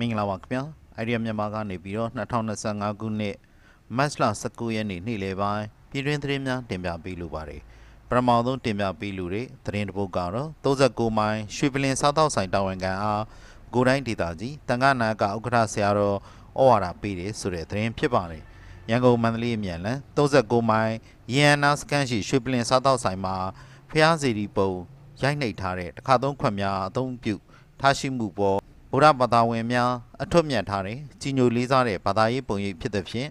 မင်္ဂလာပါခင်ဗျာအိုင်ဒီယာမြန်မာကနေပြီးတော့2025ခုနှစ်မတ်လ19ရက်နေ့နေ့လယ်ပိုင်းပြည်တွင်းသတင်းများတင်ပြပေးလိုပါတယ်ပထမဆုံးတင်ပြပေးလိုတဲ့သတင်းတစ်ပုဒ်ကတော့39မိုင်ရွှေပလင်စားတော့ဆိုင်တာဝန်ခံအားကိုတိုင်းဒေသကြီးတန်ခါနာကဥက္ကဋ္ဌဆရာတော်ဩဝါဒပေးတယ်ဆိုတဲ့သတင်းဖြစ်ပါတယ်ရန်ကုန်မန္တလေးအမြန်လမ်း39မိုင်ရန်နာစကန်ရှိရွှေပလင်စားတော့ဆိုင်မှာဖျားစီရီပုံရိုက်နှိပ်ထားတဲ့တစ်ခါသုံးခွက်များအသုံးပြုထားရှိမှုပေါ် ဗုဒ္ဓဘာသာဝင်များအထွတ်မြတ်ထားတဲ့ကြီးညိုလေးစားတဲ့ဘာသာရေးပုံရိပ်ဖြစ်တဲ့ဖြင့်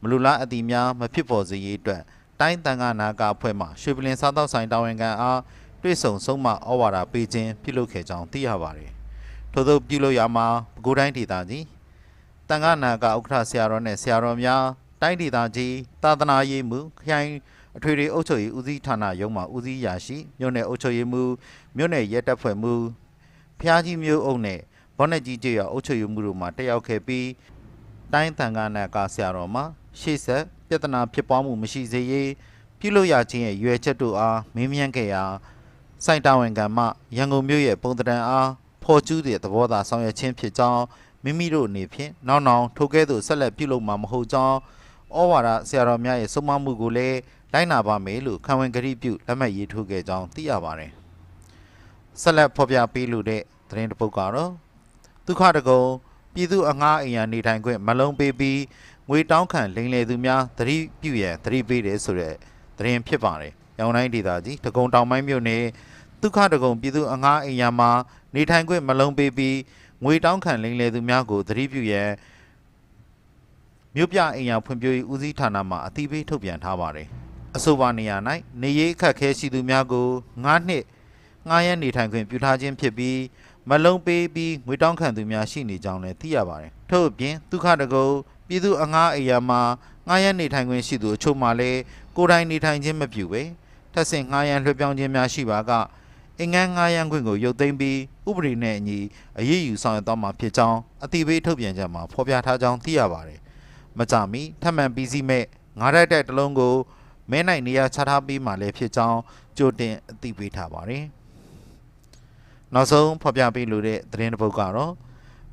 မလူလားအတိများမဖြစ်ပေါ်စေရေးအတွက်တိုင်းတန်ခါနာကအဖွဲ့မှရွှေပလင်စားတော့ဆိုင်တာဝန်ခံအားတွေ့ဆုံဆုံးမဩဝါဒပေးခြင်းပြုလုပ်ခဲ့ကြောင်းသိရပါတယ်။ထို့သောပြုလုပ်ရမှာပဲခူးတိုင်းဒေသကြီးတန်ခါနာကဥက္ကဋ္ဌဆရာတော်နဲ့ဆရာတော်များတိုင်းဒေသကြီးသာသနာရေးမှုခရိုင်အထွေထွေအုပ်ချုပ်ရေးဦးစီးဌာနရုံးမှဦးစီးရာရှိမြို့နယ်အုပ်ချုပ်ရေးမှုမြို့နယ်ရဲတပ်ဖွဲ့မှုဖျားကြီးမျိုးအုပ်နဲ့ ဘောနက်ကြီးကျေးရွာအုပ်ချုပ်ရေးမှုတို့မှတက်ရောက်ခဲ့ပြီးတိုင်းသံဃာနာကဆရာတော်မှာရှေ့ဆက်ပြဿနာဖြစ်ပွားမှုမရှိစေရေးပြုလုပ်ရခြင်းရဲ့ရွယ်ချက်တို့အားမေးမြန်းခဲ့ရာစိုက်တာဝန်ခံမှရန်ကုန်မြို့ရဲ့ပုံသဏ္ဍာန်အားဖော်ကျူးတဲ့သဘောသာဆောင်ရွက်ခြင်းဖြစ်ကြောင်းမိမိတို့အနေဖြင့်နောက်နောက်ထိုကဲ့သို့ဆက်လက်ပြုလုပ်မှာမဟုတ်ကြောင်းဩဝါဒဆရာတော်များရဲ့ဆုံးမမှုကိုလည်းလိုက်နာပါမယ်လို့ခံဝန်ကတိပြုလက်မှတ်ရေးထိုးခဲ့ကြောင်းသိရပါတယ်ဆက်လက်ဖော်ပြပေးလိုတဲ့သတင်းတစ်ပုဒ်ကတော့ ဒုက္ခတကုံပြည်သူအငှားအိမ်ယာနေထိုင်ခွင့်မလုံးပေးပြီးငွေတောင်းခံလိမ်လည်သူများသတိပြုရန်သတိပေးတယ်ဆိုတဲ့သတင်းဖြစ်ပါတယ်။ရောင်တိုင်းဒေသကြီးတကုံတောင်ပိုင်းမြို့နယ်ဒုက္ခတကုံပြည်သူအငှားအိမ်ယာမှာနေထိုင်ခွင့်မလုံးပေးပြီးငွေတောင်းခံလိမ်လည်သူများကိုသတိပြုရန်မြို့ပြအိမ်ယာဖွံ့ဖြိုးရေးဦးစီးဌာနမှအသိပေးထုတ်ပြန်ထားပါတယ်။အဆိုပါနေရာ၌နေရေးအခက်အခဲရှိသူများကို9နှစ်ငှားရမ်းနေထိုင်ခွင့်ပြုထားခြင်းဖြစ်ပြီး မလုံးပေးပြီးငွေတောင်းခံသူများရှိနေကြောင်းလည်းသိရပါတယ်။ထို့အပြင်ဒုက္ခတကုပြည်သူအငှားအိယာမှာငှားရမ်းနေထိုင်ခွင့်ရှိသူအချို့မှလည်းကိုယ်တိုင်နေထိုင်ခြင်းမပြုပဲထပ်ဆင့်ငှားရမ်းလွှဲပြောင်းခြင်းများရှိပါကအင်္ဂန်းငှားရမ်းခွင့်ကိုရုပ်သိမ်းပြီးဥပဒေနဲ့အညီအရေးယူဆောင်ရွက်သွားမှာဖြစ်ကြောင်းအတိပေးထုတ်ပြန်ချက်မှာဖော်ပြထားကြောင်းသိရပါတယ်။မကြမီထပ်မံပြီးစီးမဲ့ငါးရက်တဲ့တစ်လုံးကိုမဲနိုင်နေရာချထားပြီးမှလည်းဖြစ်ကြောင်းကြိုတင်အသိပေးထားပါတယ်။ နောက်ဆုံးဖော်ပြပေးလိုတဲ့သတင်းတစ်ပုဒ်ကတော့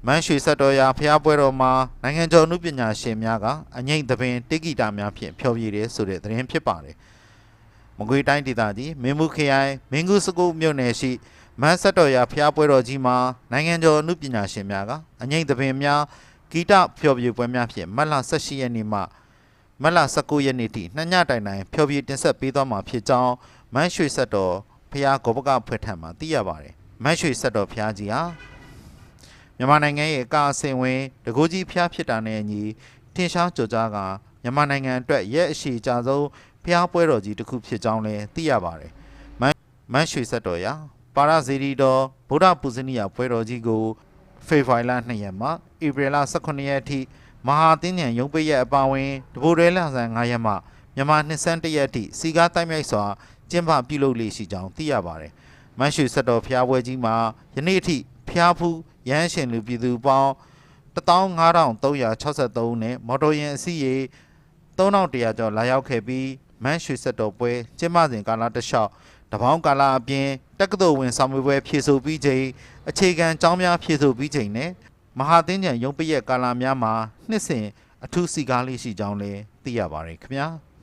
မန်းရွှေဆက်တော်ရာဖျားပွဲတော်မှာနိုင်ငံကျော်အမှုပညာရှင်များကအငိမ့်သပင်တိဂီတာများဖြင့်ဖျော်ဖြေတယ်ဆိုတဲ့သတင်းဖြစ်ပါတယ်။မကွေးတိုင်းဒေသကြီးမင်းမှုခရိုင်မင်းကူးစကုမြို့နယ်ရှိမန်းဆက်တော်ရာဖျားပွဲတော်ကြီးမှာနိုင်ငံကျော်အမှုပညာရှင်များကအငိမ့်သပင်များဂီတဖျော်ဖြေပွဲများဖြင့်မတ်လ18ရက်နေ့မှမတ်လ19ရက်နေ့ထိနှစ်ညတိုင်တိုင်ဖျော်ဖြေတင်ဆက်ပေးသွားမှာဖြစ်ကြောင်းမန်းရွှေဆက်တော်ဖျားဂောဘကဖွဲ့ထံမှသိရပါတယ်။ မတ်ရွှေဆက်တော်ဖျားကြီးဟာမြန်မာနိုင်ငံရဲ့အကာအစင်ဝင်တကူကြီးဖျားဖြစ်တာနဲ့အညီထင်ရှားကြော်ကြားကမြန်မာနိုင်ငံအတွက်ရဲ့အရှိအကြဆုံးဖျားပွဲတော်ကြီးတစ်ခုဖြစ်ကြောင်းလည်းသိရပါတယ်မတ်မတ်ရွှေဆက်တော်ရာပါရဇီရီတော်ဗုဒ္ဓပူဇနီယပွဲတော်ကြီးကိုဖေဖော်ဝါရီလ2ရက်မှဧပြီလ18ရက်အထိမဟာတင်းညံရုံးပိတ်ရက်အပါအဝင်တဘိုရဲလဆန်9ရက်မှမြန်မာနှစ်ဆန်း1ရက်အထိစီကားတိုက်မြိုက်စွာကျင်းပပြုလုပ်လေ့ရှိကြောင်းသိရပါတယ် မန်းရွှေဆက်တော်ဖျားပွဲကြီးမှာယနေ့အထိဖျားဖူးရဟန်းရှင်လူပြည်သူပေါင်း15363နဲ့မော်တော်ယာဉ်အစီးရေ3100ကျော်လာရောက်ခဲ့ပြီးမန်းရွှေဆက်တော်ပွဲကျင်းပစဉ်ကာလတစ်လျှောက်တပေါင်းကာလအပြင်တက္ကသိုလ်ဝင်ဆောင်မွေပွဲဖြည့်ဆို့ပြီးချိန်အခြေခံကျောင်းများဖြည့်ဆို့ပြီးချိန်နဲ့မဟာသင်းကျန်ရုံးပရက်ကာလများမှာနှစ်စဉ်အထူးစီကားလေးရှိကြောင်းလည်းသိရပါတယ်ခင်ဗျာ။